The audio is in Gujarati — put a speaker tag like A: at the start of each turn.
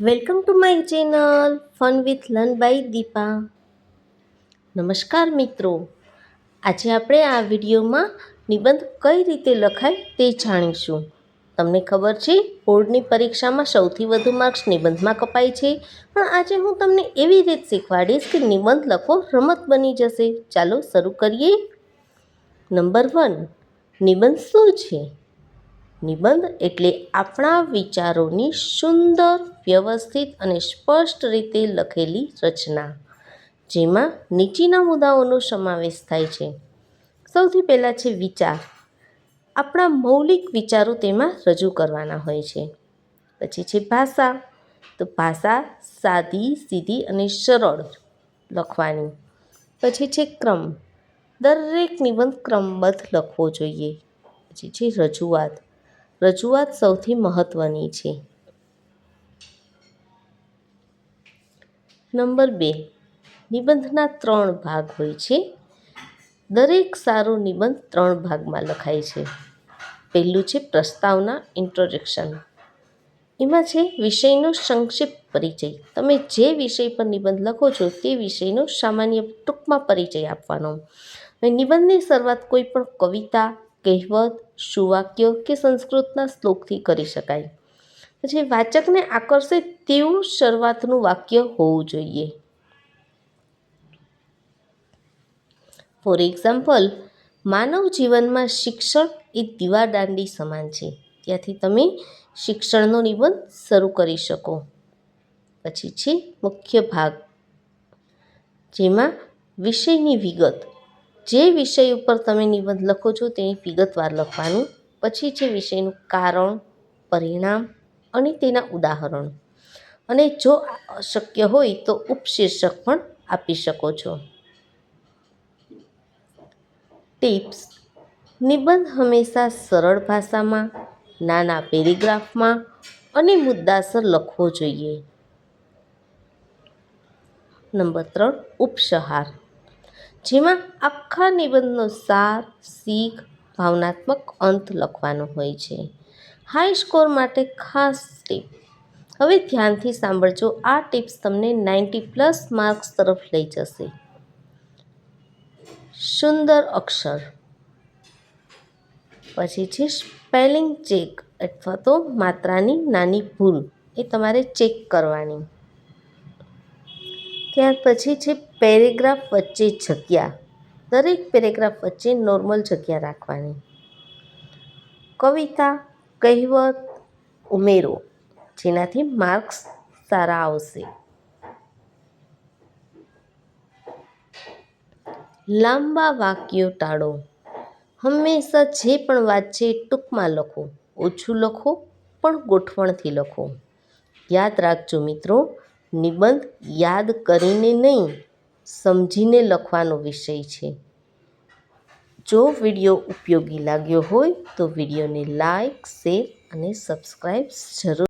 A: Welcome to my channel fun with learn by Deepa નમસ્કાર મિત્રો. આજે આપણે આ વિડીયોમાં નિબંધ કઈ રીતે લખાય તે જાણીશું. તમને ખબર છે, બોર્ડની પરીક્ષામાં સૌથી વધુ માર્ક્સ નિબંધમાં કપાય છે. પણ આજે હું તમને એવી રીત શીખવાડીશ કે નિબંધ લખો રમત બની જશે. ચાલો શરૂ કરીએ. નંબર વન નિબંધ શું છે? નિબંધ એટલે આપણા વિચારોની સુંદર, વ્યવસ્થિત અને સ્પષ્ટ રીતે લખેલી રચના, જેમાં નીચેના મુદ્દાઓનો સમાવેશ થાય છે. સૌથી પહેલાં છે વિચાર. આપણા મૌલિક વિચારો તેમાં રજૂ કરવાના હોય છે. પછી છે ભાષા. તો ભાષા સાદી, સીધી અને સરળ લખવાની. પછી છે ક્રમ. દરેક નિબંધ ક્રમબદ્ધ લખવો જોઈએ. પછી છે રજૂઆત. રજૂઆત સૌથી મહત્ત્વની છે. નંબર બે. નિબંધના ત્રણ ભાગ હોય છે. દરેક સારો નિબંધ ત્રણ ભાગમાં લખાય છે. પહેલું છે પ્રસ્તાવના ઇન્ટ્રોડક્શન એમાં છે વિષયનો સંક્ષિપ્ત પરિચય. તમે જે વિષય પર નિબંધ લખો છો તે વિષયનો સામાન્ય ટૂંકમાં પરિચય આપવાનો. નિબંધની શરૂઆત કોઈ પણ કવિતા કહેવત, સુવાક્ય કે સંસ્કૃતના શ્લોકથી કરી શકાય. પછી વાચકને આકર્ષે તેવું શરૂઆતનું વાક્ય હોવું જોઈએ. ફોર એક્ઝામ્પલ માનવ જીવનમાં શિક્ષણ એ દીવાદાંડી સમાન છે. ત્યાંથી તમે શિક્ષણનો નિબંધ શરૂ કરી શકો. પછી છે મુખ્ય ભાગ, જેમાં વિષયની વિગત. જે વિષય ઉપર તમે નિબંધ લખો છો તેની વિગતવાર લખવાનું, પછી જે વિષયનું કારણ, પરિણામ અને તેના ઉદાહરણ. અને જો શક્ય હોય તો ઉપશીર્ષક પણ આપી શકો છો. ટિપ્સ. નિબંધ હંમેશા સરળ ભાષામાં, નાના પેરેગ્રાફમાં અને મુદ્દાસર લખવો જોઈએ. નંબર ત્રણ. ઉપસહાર. જેમાં આખા નિબંધનો સાર, શીખ, ભાવનાત્મક અંત લખવાનો હોય છે. હાઈ સ્કોર માટે ખાસ ટીપ. હવે ધ્યાનથી સાંભળજો, આ ટિપ્સ તમને નાઇન્ટી પ્લસ માર્ક્સ તરફ લઈ જશે. સુંદર અક્ષર. પછી છે સ્પેલિંગ ચેક, અથવા તો માત્રાની નાની ભૂલ, એ તમારે ચેક કરવાની. ત્યાર પછી છે પેરેગ્રાફ વચ્ચે જગ્યા. દરેક પેરેગ્રાફ વચ્ચે નોર્મલ જગ્યા રાખવાની. કવિતા, કહેવત, ઉમેરો, જેનાથી માર્ક્સ સારા આવશે. લાંબા વાક્યો ટાળો. હંમેશા જે પણ વાત છે ટૂંકમાં લખો. ઓછું લખો, પણ ગોઠવણથી લખો. યાદ રાખજો મિત્રો, નિબંધ યાદ કરીને નહીં સમજીને લખવાનો વિષય છે. જો વીડિયો ઉપયોગી લાગ્યો હોય તો વિડીયોને લાઈક, શેર અને સબસ્ક્રાઈબ જરૂર